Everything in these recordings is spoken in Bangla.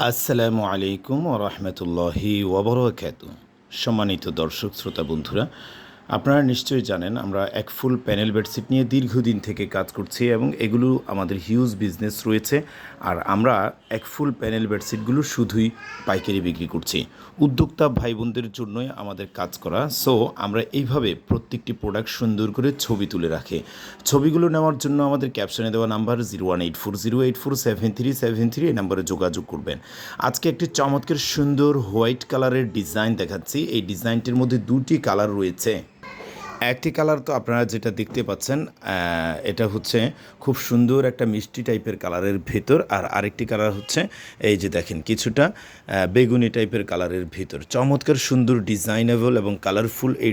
আসসালামু আলাইকুম ওরহমতুল্লাহি ওবরাকাত সম্মানিত দর্শক শ্রোতা বন্ধুরা আপনারা নিশ্চয়ই জানেন, আমরা এক ফুল প্যানেল বেডশিট নিয়ে দীর্ঘদিন থেকে কাজ করছি এবং এগুলো আমাদের হিউজ বিজনেস রয়েছে। আর আমরা এক ফুল প্যানেল বেডশিটগুলো শুধুই পাইকারি বিক্রি করছি। উদ্যোক্তা ভাই বোনদের জন্যই আমাদের কাজ করা। সো, আমরা এইভাবে প্রত্যেকটি প্রোডাক্ট সুন্দর করে ছবি তুলে রাখি। ছবিগুলো নেওয়ার জন্য আমাদের ক্যাপশনে দেওয়া number zero one eight four zero eight four seven three seven three এই নাম্বারে যোগাযোগ করবেন। আজকে একটি চমৎকার সুন্দর হোয়াইট কালারের ডিজাইন দেখাচ্ছি। এই ডিজাইনটির মধ্যে দুটি কালার রয়েছে। একটি কালার তো আপনারা যেটা দেখতে পাচ্ছেন এটা হচ্ছে খুব সুন্দর একটা মিষ্টি টাইপের কালারের ভেতর, আর আরেকটি কালার হচ্ছে এই যে দেখেন কিছুটা বেগুনি টাইপের কালারের ভেতর। চমৎকার সুন্দর ডিজাইনেবল এবং কালারফুল এই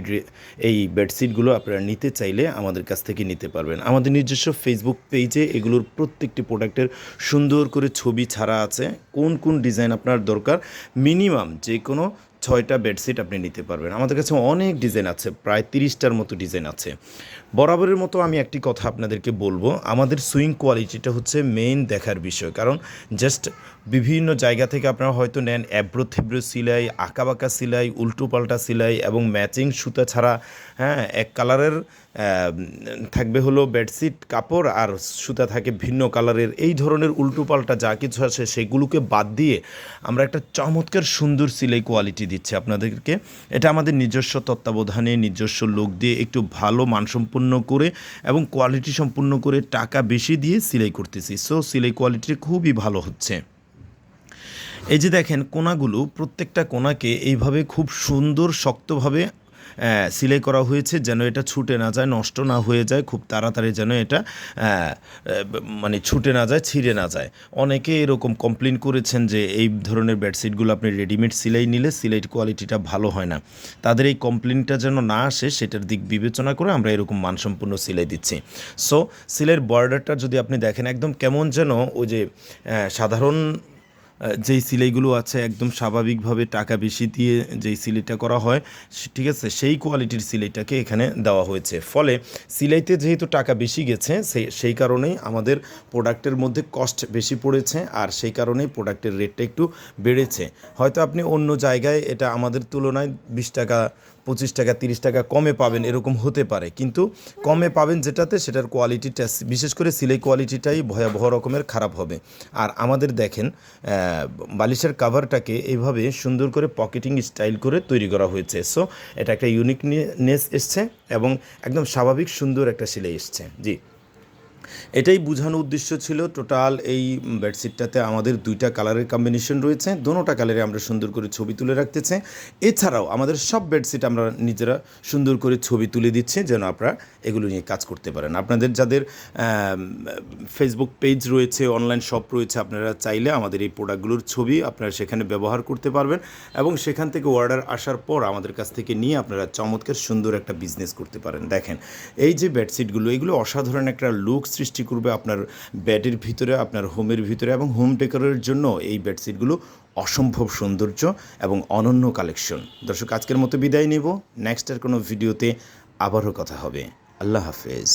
এই বেডশিটগুলো আপনারা নিতে চাইলে আমাদের কাছ থেকে নিতে পারবেন। আমাদের নিজস্ব ফেসবুক পেজে এগুলোর প্রত্যেকটি প্রোডাক্টের সুন্দর করে ছবি ছাড়া আছে। কোন কোন ডিজাইন আপনার দরকার? মিনিমাম যে কোনো ছয়টা বেডশিট আপনি নিতে পারবেন। আমাদের কাছে অনেক ডিজাইন আছে, প্রায় তিরিশটার মতো ডিজাইন আছে। বরাবরের মতো আমি একটি কথা আপনাদেরকে বলব, আমাদের সুইং কোয়ালিটিটা হচ্ছে মেইন দেখার বিষয়। কারণ জাস্ট বিভিন্ন জায়গা থেকে আপনারা হয়তো নেন, অ্যাব্রো থিব্রো সিলাই, আঁকাবাঁকা সিলাই উল্টো পাল্টা সিলাই এবং ম্যাচিং সুতা ছাড়া হ্যাঁ এক কালারের থাকবে হলো বেডশিট, কাপড় আর সুতা থাকে ভিন্ন কালারের। এই ধরনের উল্টো পাল্টা যা কিছু আছে সেগুলোকে বাদ দিয়ে আমরা একটা চমৎকার সুন্দর সিলাই কোয়ালিটি দিচ্ছি আপনাদেরকে। এটা আমাদের নিজস্ব তত্ত্বাবধানে, নিজস্ব লোক দিয়ে একটু ভালো মানসম্পন্ন করে এবং কোয়ালিটি সম্পূর্ণ করে টাকা বেশি দিয়ে সিলাই করতেছি। সো সিলাই কোয়ালিটি খুবই ভালো হচ্ছে। এই যে দেখেন, কোনাগুলো প্রত্যেকটা কোনাকে এইভাবে খুব সুন্দর, শক্তভাবে সিলাই করা হয়েছে যেন এটা ছুটে না যায়, নষ্ট না হয়ে যায়, খুব তাড়াতাড়ি যেন এটা মানে ছুটে না যায়, ছিঁড়ে না যায়। অনেকে এরকম কমপ্লেন করেছেন যে এই ধরনের বেডশিটগুলো আপনি রেডিমেড সিলাই নিলে সিলাই কোয়ালিটিটা ভালো হয় না। তাদের এই কমপ্লেনটা যেন না আসে, সেটার দিক বিবেচনা করে আমরা এরকম মানসম্পন্ন সিলাই দিচ্ছি। সো সিলাইয়ের বর্ডারটা যদি আপনি দেখেন, একদম কেমন যেন ওই যে সাধারণ যেই সিলাইগুলো আছে একদম স্বাভাবিকভাবে টাকা বেশি দিয়ে যেই সিলাইটা করা হয় ঠিক আছে, সেই কোয়ালিটির সিলাইটাকে এখানে দেওয়া হয়েছে। ফলে সিলাইতে যেহেতু টাকা বেশি গেছে সেই সেই কারণেই আমাদের প্রোডাক্টের মধ্যে কস্ট বেশি পড়েছে আর সেই কারণেই প্রোডাক্টের রেটটা একটু বেড়েছে। হয়তো আপনি অন্য জায়গায় এটা আমাদের তুলনায় বিশ টাকা পঁচিশ টাকা, তিরিশ টাকা কমে পাবেন, এরকম হতে পারে। কিন্তু কমে পাবেন যেটাতে সেটার কোয়ালিটিটা বিশেষ করে সিলাই কোয়ালিটিটাই ভয়াবহ রকমের খারাপ হবে। আর আমাদের দেখেন বালিশের কাভারটাকে এইভাবে সুন্দর করে পকেটিং স্টাইল করে তৈরি করা হয়েছে। সো এটা একটা ইউনিকনেস এসছে এবং একদম স্বাভাবিক সুন্দর একটা সিলাই এসছে। জি। এটাই বোঝানোর উদ্দেশ্য ছিল টোটাল এই বেডশিটটাতে আমাদের দুইটা কালারের কম্বিনেশন রয়েছে, দোনোটা কালারে আমরা সুন্দর করে ছবি তুলে রাখতেছে এছাড়াও আমাদের সব বেডশিট আমরা নিজেরা সুন্দর করে ছবি তুলে দিচ্ছি যেন আপনারা এগুলো নিয়ে কাজ করতে পারেন। আপনাদের যাদের ফেসবুক পেজ রয়েছে অনলাইন শপ রয়েছে, আপনারা চাইলে আমাদের এই প্রোডাক্টগুলোর ছবি আপনারা সেখানে ব্যবহার করতে পারবেন এবং সেখান থেকে অর্ডার আসার পর আমাদের কাছ থেকে নিয়ে আপনারা চমৎকার সুন্দর একটা বিজনেস করতে পারেন। দেখেন, এই যে বেডশিটগুলো এগুলো অসাধারণ একটা লুক সৃষ্টি করবে আপনার বেডের ভিতরে, আপনার হোমের ভিতরে এবং হোম ডেকোরের জন্য এই বেডশিটগুলো অসম্ভব সৌন্দর্য এবং অনন্য কালেকশন। দর্শক, আজকের মতো বিদায় নেব। নেক্সটের কোনো ভিডিওতে আবারও কথা হবে। আল্লাহ হাফেজ।